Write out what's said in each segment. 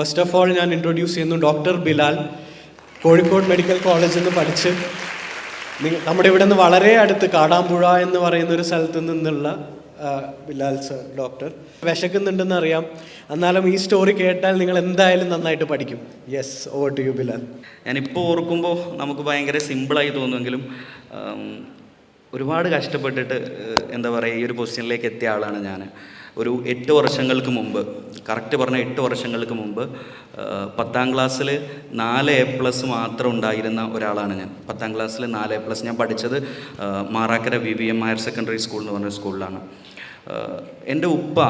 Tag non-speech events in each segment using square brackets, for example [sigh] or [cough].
First of all ഞാൻ introduce ചെയ്യുന്നു doctor Bilal. Kozhikode medical കോളേജിൽ നിന്ന് പഠിച്ച് നമ്മുടെ ഇവിടെ നിന്ന് വളരെ അടുത്ത് കാടാമ്പുഴ എന്ന് പറയുന്ന ഒരു സ്ഥലത്ത് നിന്നുള്ള ബിലാൽ സർ ഡോക്ടർ വിശക്കുന്നുണ്ടെന്ന് അറിയാം. എന്നാലും ഈ സ്റ്റോറി കേട്ടാൽ നിങ്ങൾ എന്തായാലും നന്നായിട്ട് പഠിക്കും. Yes over to you Bilal. ഞാനിപ്പോൾ ഓർക്കുമ്പോൾ നമുക്ക് ഭയങ്കര സിമ്പിളായി തോന്നുമെങ്കിലും ഒരുപാട് കഷ്ടപ്പെട്ടിട്ട് എന്താ പറയുക ഈ ഒരു പൊസിഷനിലേക്ക് എത്തിയ ആളാണ് ഞാൻ ഒരു എട്ട് വർഷങ്ങൾക്ക് മുമ്പ് കറക്റ്റ് പറഞ്ഞ എട്ട് വർഷങ്ങൾക്ക് മുമ്പ് പത്താം ക്ലാസ്സിൽ നാല് എ പ്ലസ് മാത്രം ഉണ്ടായിരുന്ന ഒരാളാണ് ഞാൻ. പത്താം ക്ലാസ്സിൽ നാല് എ പ്ലസ്. ഞാൻ പഠിച്ചത് Marakkara V V M higher secondary school എന്ന് പറഞ്ഞ സ്കൂളിലാണ്. എന്റെ ഉപ്പ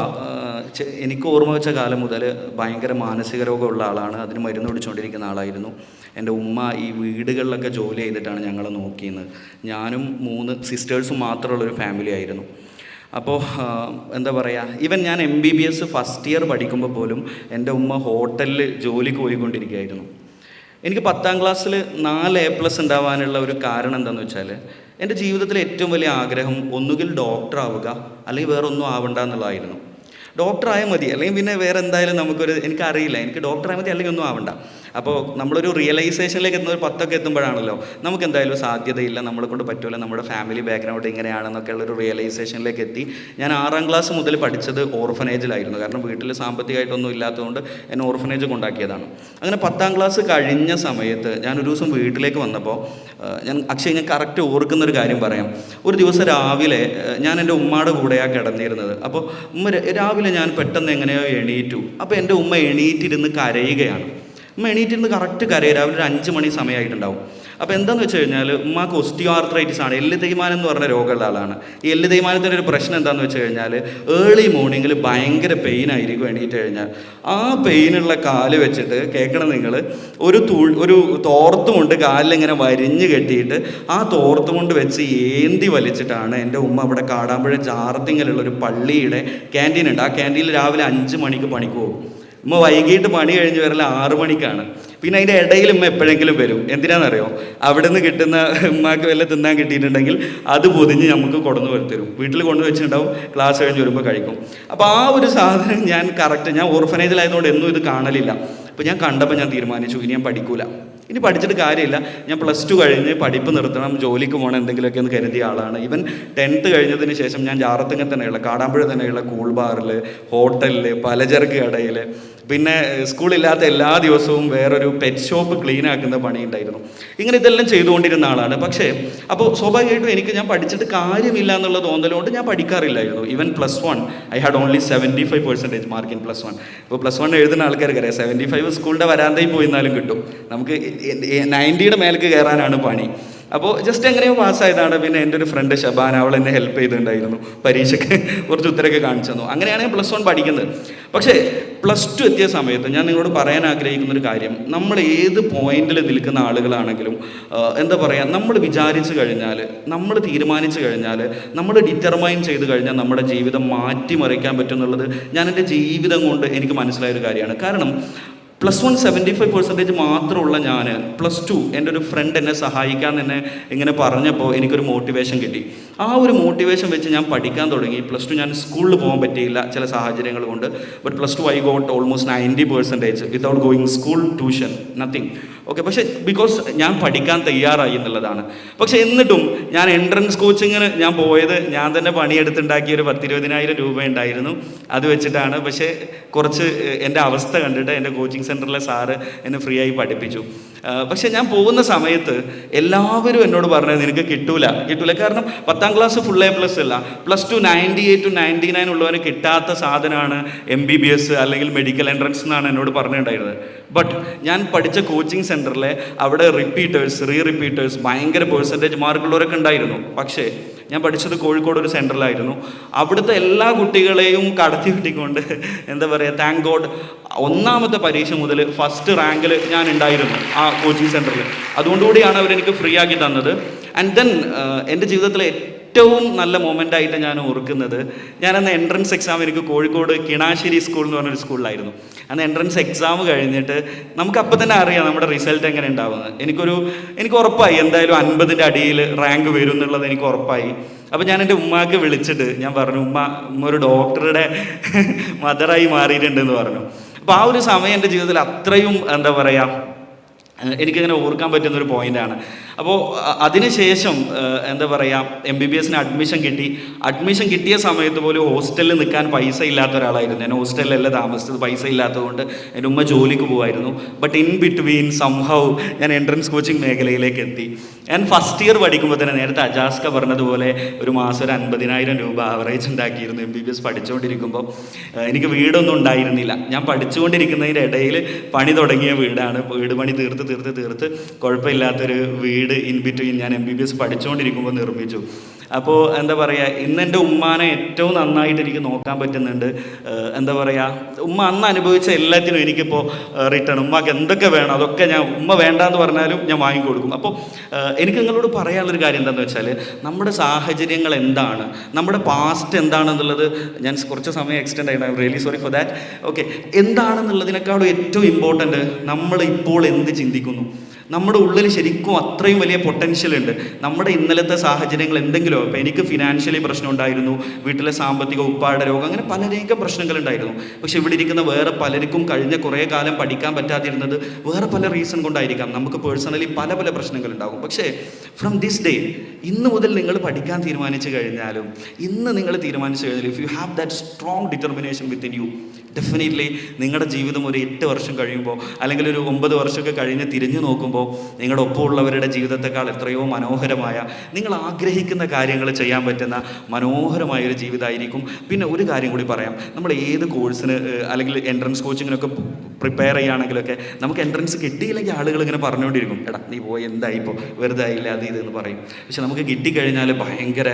എനിക്ക് ഓർമ്മ വെച്ച കാലം മുതൽ ഭയങ്കര മാനസിക രോഗമുള്ള ആളാണ്. അതിന് മരുന്ന് പിടിച്ചുകൊണ്ടിരിക്കുന്ന ആളായിരുന്നു. എന്റെ ഉമ്മ ഈ വീടുകളിലൊക്കെ ജോലി ചെയ്തിട്ടാണ് ഞങ്ങളെ നോക്കിയത് ഞാനും മൂന്ന് സിസ്റ്റേഴ്സും മാത്രമുള്ളൊരു ഫാമിലി ആയിരുന്നു. അപ്പോൾ എന്താ പറയുക ഈവൻ ഞാൻ M B B S first year പഠിക്കുമ്പോൾ പോലും എന്റെ ഉമ്മ ഹോട്ടലിൽ ജോലിക്ക് പോയിക്കൊണ്ടിരിക്കുകയായിരുന്നു എനിക്ക് പത്താം ക്ലാസ്സിൽ നാല് എ പ്ലസ് ഉണ്ടാവാനുള്ള ഒരു കാരണം എന്താണെന്ന് വെച്ചാൽ എന്റെ ജീവിതത്തിലെ ഏറ്റവും വലിയ ആഗ്രഹം ഒന്നുകിൽ ഡോക്ടർ ആവുക അല്ലെങ്കിൽ വേറെ ഒന്നും ആവണ്ട എന്നുള്ളതായിരുന്നു. ഡോക്ടർ ആയാൽ മതി അല്ലെങ്കിൽ പിന്നെ വേറെ എന്തായാലും നമുക്കൊരു എനിക്കറിയില്ല എനിക്ക് ഡോക്ടർ ആയാൽ മതി അല്ലെങ്കിൽ ഒന്നും ആവണ്ട. അപ്പോൾ നമ്മളൊരു റിയലൈസേഷനിലേക്ക് എത്തുന്ന ഒരു പത്തൊക്കെ എത്തുമ്പോഴാണല്ലോ നമുക്ക് എന്തായാലും സാധ്യതയില്ല നമ്മളെ കൊണ്ട് പറ്റില്ല നമ്മുടെ ഫാമിലി ബാക്ക്ഗ്രൗണ്ട് ഇങ്ങനെയാണെന്നൊക്കെ ഉള്ളൊരു റിയലൈസേഷനിലേക്ക് എത്തി. ഞാൻ ആറാം ക്ലാസ് മുതൽ പഠിച്ചത് ഓർഫനേജിലായിരുന്നു കാരണം വീട്ടിൽ സാമ്പത്തികമായിട്ടൊന്നും ഇല്ലാത്തതുകൊണ്ട് എന്നെ ഓർഫനേജ് കൊണ്ടാക്കിയതാണ്. അങ്ങനെ പത്താം ക്ലാസ് കഴിഞ്ഞ സമയത്ത് ഞാൻ ഒരു ദിവസം വീട്ടിലേക്ക് വന്നപ്പോൾ ഞാൻ അക്ഷയ് ഞാൻ കറക്റ്റ് ഓർക്കുന്നൊരു കാര്യം പറയാം. ഒരു ദിവസം രാവിലെ ഞാൻ എന്റെ ഉമ്മയുടെ കൂടെയാണ് കിടന്നിരുന്നത്. അപ്പോൾ ഉമ്മ രാവിലെ ഞാൻ പെട്ടെന്ന് എങ്ങനെയോ എണീറ്റു. അപ്പോൾ എന്റെ ഉമ്മ എണീറ്റിരുന്ന് കരയുകയാണ്. ഉമ്മ എണീറ്റിരുന്ന് കറക്റ്റ് കരയും. രാവിലെ ഒരു അഞ്ച് മണി സമയമായിട്ടുണ്ടാവും. അപ്പോൾ എന്താണെന്ന് വെച്ച് കഴിഞ്ഞാൽ ഉമ്മാക്ക് ഒസ്റ്റിയോആർത്രൈറ്റിസ് ആണ്. എല്ല് തേയ്മാനം എന്ന് പറഞ്ഞ രോഗമുള്ള ആളാണ്. ഈ എല്ല് തേയ്മാനത്തിന്റെ ഒരു പ്രശ്നം എന്താണെന്ന് വെച്ച് കഴിഞ്ഞാൽ ഏർലി മോർണിംഗിൽ ഭയങ്കര പെയിൻ ആയിരിക്കും എണീറ്റ് കഴിഞ്ഞാൽ. ആ പെയിനുള്ള കാൽ വെച്ചിട്ട് കേൾക്കണം നിങ്ങൾ ഒരു തു ഒരു തോർത്തും കൊണ്ട് കാലിലിങ്ങനെ വരിഞ്ഞ് കെട്ടിയിട്ട് ആ തോർത്തും കൊണ്ട് വെച്ച് ഏന്തി വലിച്ചിട്ടാണ് എന്റെ ഉമ്മ അവിടെ കാടാമ്പുഴ ജാർത്തിങ്ങലുള്ള ഒരു പള്ളിയുടെ ക്യാന്റീൻ ഉണ്ട്. ആ ക്യാന്റീനിൽ രാവിലെ അഞ്ച് മണിക്ക് പണിക്ക് പോകും. ഉമ്മ വൈകിട്ട് പണി കഴിഞ്ഞ് വരല ആറു മണിക്കാണ്. പിന്നെ അതിന്റെ ഇടയിൽ ഉമ്മ എപ്പോഴെങ്കിലും വരും. എന്തിനാണെന്നറിയോ അവിടെ നിന്ന് കിട്ടുന്ന ഉമ്മാക്ക് വല്ല തിന്നാൻ കിട്ടിയിട്ടുണ്ടെങ്കിൽ അത് പൊതിഞ്ഞ് നമുക്ക് കൊണ്ടുവന്ന് വരുത്തരും വീട്ടിൽ കൊണ്ടു വെച്ചിട്ടുണ്ടാവും ക്ലാസ് കഴിഞ്ഞ് വരുമ്പോൾ കഴിക്കും. അപ്പോൾ ആ ഒരു സാധനം ഞാൻ കറക്റ്റ് ഞാൻ ഓർഫനേജിലായതുകൊണ്ട് എന്നും ഇത് കാണലില്ല. അപ്പോൾ ഞാൻ കണ്ടപ്പോൾ ഞാൻ തീരുമാനിച്ചു ഇനി ഞാൻ പഠിക്കൂല. ഇനി പഠിച്ചിട്ട് കാര്യമില്ല. ഞാൻ പ്ലസ് ടു കഴിഞ്ഞ് പഠിപ്പ് നിർത്തണം ജോലിക്ക് പോകണം എന്തെങ്കിലുമൊക്കെ എന്ന് കരുതിയ ആളാണ്. ഇവൻ ടെൻത്ത് കഴിഞ്ഞതിന് ശേഷം ഞാൻ ജാറത്തിങ്ങ തന്നെയുള്ള കാടാമ്പുഴ തന്നെയുള്ള കൂൾ ബാറിൽ ഹോട്ടലിൽ പലചരക്ക് കടയിൽ പിന്നെ സ്കൂളില്ലാത്ത എല്ലാ ദിവസവും വേറൊരു പെറ്റ് ഷോപ്പ് ക്ലീൻ ആക്കുന്ന പണി ഉണ്ടായിരുന്നു. ഇങ്ങനെ ഇതെല്ലാം ചെയ്തുകൊണ്ടിരുന്ന ആളാണ്. പക്ഷേ അപ്പോൾ സ്വാഭാവികമായിട്ടും എനിക്ക് ഞാൻ പഠിച്ചിട്ട് കാര്യമില്ല എന്നുള്ള തോന്നലുകൊണ്ട് ഞാൻ പഠിക്കാറില്ലായിരുന്നു. Even plus one I had only seventy five percentage mark in plus one ഇപ്പോൾ പ്ലസ് വൺ എഴുതുന്ന ആൾക്കാർക്ക് അറിയാം സെവന്റി ഫൈവ് സ്കൂളിന്റെ വരാന്തയിൽ പോയിരുന്നാലും കിട്ടും. നമുക്ക് നയന്റിയുടെ മേലേക്ക് കയറാനാണ് പണി. അപ്പോൾ ജസ്റ്റ് എങ്ങനെയോ പാസ്സായതാണ് പിന്നെ എന്റെ ഒരു ഫ്രണ്ട് ഷബാൻ അവൾ എന്നെ ഹെൽപ്പ് ചെയ്തിട്ടുണ്ടായിരുന്നു പരീക്ഷയ്ക്ക്. [laughs] കുറച്ച് ഉത്തരമൊക്കെ കാണിച്ചു തന്നു. അങ്ങനെയാണ് പ്ലസ് വൺ പഠിക്കുന്നത്. പക്ഷേ പ്ലസ് ടു എത്തിയ സമയത്ത് ഞാൻ നിങ്ങളോട് പറയാൻ ആഗ്രഹിക്കുന്ന ഒരു കാര്യം. നമ്മൾ ഏത് പോയിന്റിൽ നിൽക്കുന്ന ആളുകളാണെങ്കിലും എന്താ പറയുക നമ്മൾ വിചാരിച്ചു കഴിഞ്ഞാൽ നമ്മൾ തീരുമാനിച്ചു കഴിഞ്ഞാൽ നമ്മൾ ഡിറ്റർമൈൻ ചെയ്ത് കഴിഞ്ഞാൽ നമ്മുടെ ജീവിതം മാറ്റിമറിക്കാൻ പറ്റും എന്നുള്ളത് ഞാൻ എന്റെ ജീവിതം കൊണ്ട് എനിക്ക് മനസ്സിലായ ഒരു കാര്യമാണ്. കാരണം plus one seventy five percentage മാത്രമുള്ള ഞാൻ പ്ലസ് ടു എന്റെ ഒരു ഫ്രണ്ട് എന്നെ സഹായിക്കാൻ എന്നെ ഇങ്ങനെ പറഞ്ഞപ്പോൾ എനിക്കൊരു മോട്ടിവേഷൻ കിട്ടി. ആ ഒരു മോട്ടിവേഷൻ വെച്ച് ഞാൻ പഠിക്കാൻ തുടങ്ങി. പ്ലസ് ടു ഞാൻ സ്കൂളിൽ പോകാൻ പറ്റിയില്ല ചില സാഹചര്യങ്ങൾ കൊണ്ട്. But plus two I got almost ninety percentage without going school tuition nothing okay പക്ഷേ ബിക്കോസ് ഞാൻ പഠിക്കാൻ തയ്യാറായി എന്നുള്ളതാണ്. പക്ഷെ എന്നിട്ടും ഞാൻ എൻട്രൻസ് കോച്ചിങ്ങിന് ഞാൻ പോയത് ഞാൻ തന്നെ പണിയെടുത്തുണ്ടാക്കിയ ഒരു പത്തിരുപതിനായിരം രൂപ ഉണ്ടായിരുന്നു. അത് വെച്ചിട്ടാണ്. പക്ഷേ കുറച്ച് എന്റെ അവസ്ഥ കണ്ടിട്ട് എന്റെ കോച്ചിങ് സെന്ററിലെ സാറ് എന്നെ ഫ്രീ ആയി പഠിപ്പിച്ചു. പക്ഷേ ഞാൻ പോകുന്ന സമയത്ത് എല്ലാവരും എന്നോട് പറഞ്ഞത് നിനക്ക് കിട്ടൂല കിട്ടൂല. കാരണം പത്താം ക്ലാസ് ഫുൾ എ പ്ലസ് അല്ല. Plus two ninety eight two ninety nine ഉള്ളവന് കിട്ടാത്ത സാധനമാണ് എം ബി ബി എസ് അല്ലെങ്കിൽ മെഡിക്കൽ എൻട്രൻസ് എന്നാണ് എന്നോട് പറഞ്ഞിട്ടുണ്ടായിരുന്നത്. ബട്ട് ഞാൻ പഠിച്ച കോച്ചിങ് സെന്ററിലെ അവിടെ റിപ്പീറ്റേഴ്സ് റീ റിപ്പീറ്റേഴ്സ് ഭയങ്കര പേഴ്സന്റേജ് മാർക്കുള്ളവരൊക്കെ ഉണ്ടായിരുന്നു. പക്ഷേ ഞാൻ പഠിച്ചത് കോഴിക്കോട് ഒരു സെന്ററിലായിരുന്നു അവിടുത്തെ എല്ലാ കുട്ടികളെയും കടത്തി കിട്ടിക്കൊണ്ട് എന്താ പറയുക താങ്ക് ഗോഡ് ഒന്നാമത്തെ പരീക്ഷ മുതൽ ഫസ്റ്റ് റാങ്കിൽ ഞാൻ ഉണ്ടായിരുന്നു. ആ കോച്ചിങ് സെന്ററിൽ അതുകൊണ്ടുകൂടിയാണ് അവരെനിക്ക് ഫ്രീ ആക്കി തന്നത്. ആൻഡ് ദെൻ എന്റെ ജീവിതത്തിലെ ഏറ്റവും നല്ല മൊമെന്റ് ആയിട്ട് ഞാൻ ഓർക്കുന്നത് ഞാൻ ഞാനന്ന് എൻട്രൻസ് എക്സാം എനിക്ക് കോഴിക്കോട് കിണാശ്ശേരി സ്കൂൾ എന്ന് പറഞ്ഞൊരു സ്കൂളിലായിരുന്നു അന്ന് എൻട്രൻസ് എക്സാം കഴിഞ്ഞിട്ട് നമുക്ക് അപ്പം തന്നെ അറിയാം നമ്മുടെ റിസൾട്ട് എങ്ങനെ ഉണ്ടാവുന്നത് എനിക്കൊരു എനിക്ക് ഉറപ്പായി എന്തായാലും അൻപതിന്റെ അടിയിൽ റാങ്ക് വരും എന്നുള്ളത് എനിക്ക് ഉറപ്പായി. അപ്പോൾ ഞാൻ എന്റെ ഉമ്മാക്ക് വിളിച്ചിട്ട് ഞാൻ പറഞ്ഞു ഉമ്മ ഉമ്മ ഒരു ഡോക്ടറുടെ മദറായി [laughs] മാറിയിട്ടുണ്ടെന്ന് പറഞ്ഞു. അപ്പോൾ ആ ഒരു സമയം എന്റെ ജീവിതത്തിൽ അത്രയും എന്താ പറയുക എനിക്കങ്ങനെ ഓർക്കാൻ പറ്റുന്ന ഒരു പോയിന്റാണ് അപ്പോൾ അതിനുശേഷം എന്താ പറയുക എം ബി ബി എസിന് അഡ്മിഷൻ കിട്ടി. അഡ്മിഷൻ കിട്ടിയ സമയത്ത് പോലും ഹോസ്റ്റലിൽ നിൽക്കാൻ പൈസ ഇല്ലാത്ത ഒരാളായിരുന്നു. ഞാൻ ഹോസ്റ്റലിലല്ല താമസിച്ചത്. പൈസ ഇല്ലാത്തതുകൊണ്ട് എന്റെ ഉമ്മ ജോലിക്ക് പോകുമായിരുന്നു ബട്ട് ഇൻ ബിറ്റ്വീൻ സംഹവ് ഞാൻ എൻട്രൻസ് കോച്ചിങ് മേഖലയിലേക്ക് എത്തി. ഞാൻ ഫസ്റ്റ് ഇയർ പഠിക്കുമ്പോൾ തന്നെ നേരത്തെ അജാസ്ക പറഞ്ഞതുപോലെ ഒരു മാസം ഒരു അൻപതിനായിരം രൂപ ആവറേജ് ഉണ്ടാക്കിയിരുന്നു എം ബി ബി എസ് പഠിച്ചുകൊണ്ടിരിക്കുമ്പോൾ എനിക്ക് വീടൊന്നും ഉണ്ടായിരുന്നില്ല. ഞാൻ പഠിച്ചുകൊണ്ടിരിക്കുന്നതിന്റെ ഇടയിൽ പണി തുടങ്ങിയ വീടാണ്. വീട് പണി തീർത്ത് തീർത്ത് തീർത്ത് കുഴപ്പമില്ലാത്തൊരു വീട് ഇൻ ബിറ്റ്വീൻ ഞാൻ എം ബി ബി എസ് പഠിച്ചുകൊണ്ടിരിക്കുമ്പോൾ നിർമ്മിച്ചു. അപ്പോൾ എന്താ പറയുക ഇന്ന് എന്റെ ഉമ്മാനെ ഏറ്റവും നന്നായിട്ട് എനിക്ക് നോക്കാൻ പറ്റുന്നുണ്ട്. എന്താ പറയുക ഉമ്മ അന്ന് അനുഭവിച്ച എല്ലാത്തിനും എനിക്കിപ്പോൾ റിട്ടേൺ ഉമ്മക്ക് എന്തൊക്കെ വേണം അതൊക്കെ ഞാൻ ഉമ്മ വേണ്ടാന്ന് പറഞ്ഞാലും ഞാൻ വാങ്ങിക്കൊടുക്കും അപ്പോൾ എനിക്ക് നിങ്ങളോട് പറയാനുള്ളൊരു കാര്യം എന്താണെന്ന് വെച്ചാൽ നമ്മുടെ സാഹചര്യങ്ങൾ എന്താണ്? നമ്മുടെ പാസ്റ്റ് എന്താണെന്നുള്ളത് ഞാൻ കുറച്ച് സമയം എക്സ്റ്റെൻഡ് ചെയ്യണം. I really sorry for that okay എന്താണെന്നുള്ളതിനേക്കാളും ഏറ്റവും ഇമ്പോർട്ടന്റ് നമ്മൾ ഇപ്പോൾ എന്ത് ചിന്തിക്കുന്നു? നമ്മുടെ ഉള്ളിൽ ശരിക്കും അത്രയും വലിയ പൊട്ടൻഷ്യൽ ഉണ്ട്. നമ്മുടെ ഇന്നലത്തെ സാഹചര്യങ്ങൾ എന്തെങ്കിലും ഇപ്പം എനിക്ക് ഫിനാൻഷ്യലി പ്രശ്നം ഉണ്ടായിരുന്നു വീട്ടിലെ സാമ്പത്തിക ഉപ്പാടെ രോഗം അങ്ങനെ പലരേക്കും പ്രശ്നങ്ങളുണ്ടായിരുന്നു പക്ഷെ ഇവിടെ ഇരിക്കുന്ന വേറെ പലർക്കും കഴിഞ്ഞ കുറേ കാലം പഠിക്കാൻ പറ്റാതിരുന്നത് വേറെ പല റീസൺ കൊണ്ടായിരിക്കാം. നമുക്ക് പേഴ്സണലി പല പല പ്രശ്നങ്ങൾ ഉണ്ടാകും. പക്ഷേ ഫ്രം ദിസ് ഡേ ഇന്ന് മുതൽ നിങ്ങൾ പഠിക്കാൻ തീരുമാനിച്ചു കഴിഞ്ഞാലും ഇന്ന് നിങ്ങൾ തീരുമാനിച്ചു കഴിഞ്ഞാൽ if you have that strong determination within you definitely നിങ്ങളുടെ ജീവിതം ഒരു എട്ട് വർഷം കഴിയുമ്പോൾ അല്ലെങ്കിൽ ഒരു ഒമ്പത് വർഷമൊക്കെ കഴിഞ്ഞ് തിരിഞ്ഞു നോക്കുമ്പോൾ നിങ്ങളുടെ ഒപ്പമുള്ളവരുടെ ജീവിതത്തെക്കാൾ എത്രയോ മനോഹരമായ നിങ്ങൾ ആഗ്രഹിക്കുന്ന കാര്യങ്ങൾ ചെയ്യാൻ പറ്റുന്ന മനോഹരമായ ഒരു ജീവിതമായിരിക്കും പിന്നെ ഒരു കാര്യം കൂടി പറയാം. നമ്മൾ ഏത് കോഴ്സിന് അല്ലെങ്കിൽ എൻട്രൻസ് കോച്ചിങ്ങിനൊക്കെ പ്രിപ്പയർ ചെയ്യുകയാണെങ്കിലൊക്കെ നമുക്ക് എൻട്രൻസ് കിട്ടിയില്ലെങ്കിൽ ആളുകൾ ഇങ്ങനെ പറഞ്ഞുകൊണ്ടിരിക്കും. എടാ നീ പോയി എന്തായി ഇപ്പോൾ വെറുതെ ആയില്ല അത് ഇതെന്ന് പറയും. പക്ഷെ നമുക്ക് കിട്ടിക്കഴിഞ്ഞാൽ ഭയങ്കര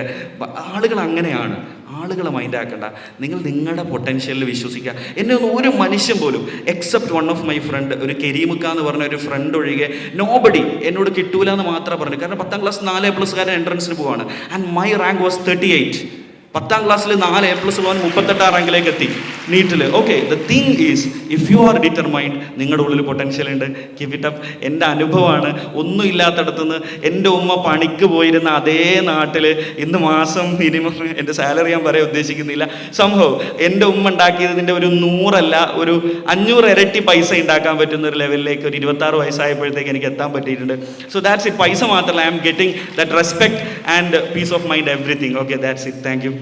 ആളുകൾ അങ്ങനെയാണ്. ആളുകളെ മൈൻഡ് ആക്കണ്ട. നിങ്ങൾ നിങ്ങളുടെ പൊട്ടൻഷ്യലിൽ വിശ്വസിക്കുക എന്നെ ഒരു മനുഷ്യൻ പോലും except one of my friend ഒരു കെരീമുക്ക എന്ന് പറഞ്ഞ ഒരു ഫ്രണ്ട് ഒഴികെ നോബഡി എന്നോട് കിട്ടൂല എന്ന് മാത്രമേ പറഞ്ഞു. കാരണം പത്താം ക്ലാസ് നാല് പ്ലസ്കാരൻ എൻട്രൻസിന് പോവാണ്. And my rank was thirty eight പത്താം ക്ലാസ്സിൽ നാല് എ പ്ലസ് ഉള്ളവൻ മുപ്പത്തെട്ടാം റാങ്കിലേക്ക് എത്തി. നീറ്റിൽ okay the thing is if you are determined നിങ്ങളുടെ ഉള്ളിൽ പൊട്ടൻഷ്യൽ ഉണ്ട് കീപ് ഇറ്റ് അപ്പ് എന്റെ അനുഭവമാണ് ഒന്നും ഇല്ലാത്തടത്തുനിന്ന് എന്റെ ഉമ്മ പണിക്ക് പോയിരുന്ന അതേ നാട്ടിൽ ഇന്ന് മാസം മിനിമം എന്റെ സാലറി ഞാൻ പറയാൻ ഉദ്ദേശിക്കുന്നില്ല. സംഭവം എന്റെ ഉമ്മ ഉണ്ടാക്കിയതിന്റെ ഒരു നൂറല്ല ഒരു അഞ്ഞൂറ് ഇരട്ടി പൈസ ഉണ്ടാക്കാൻ പറ്റുന്ന ഒരു ലെവലിലേക്ക് ഒരു ഇരുപത്താറ് വയസ്സായപ്പോഴത്തേക്ക് എനിക്ക് എത്താൻ പറ്റിയിട്ടുണ്ട്. സോ ദാറ്റ്സ് ഇറ്റ് പൈസ മാത്രമല്ല I'm getting that respect and peace of mind everything okay that's it thank you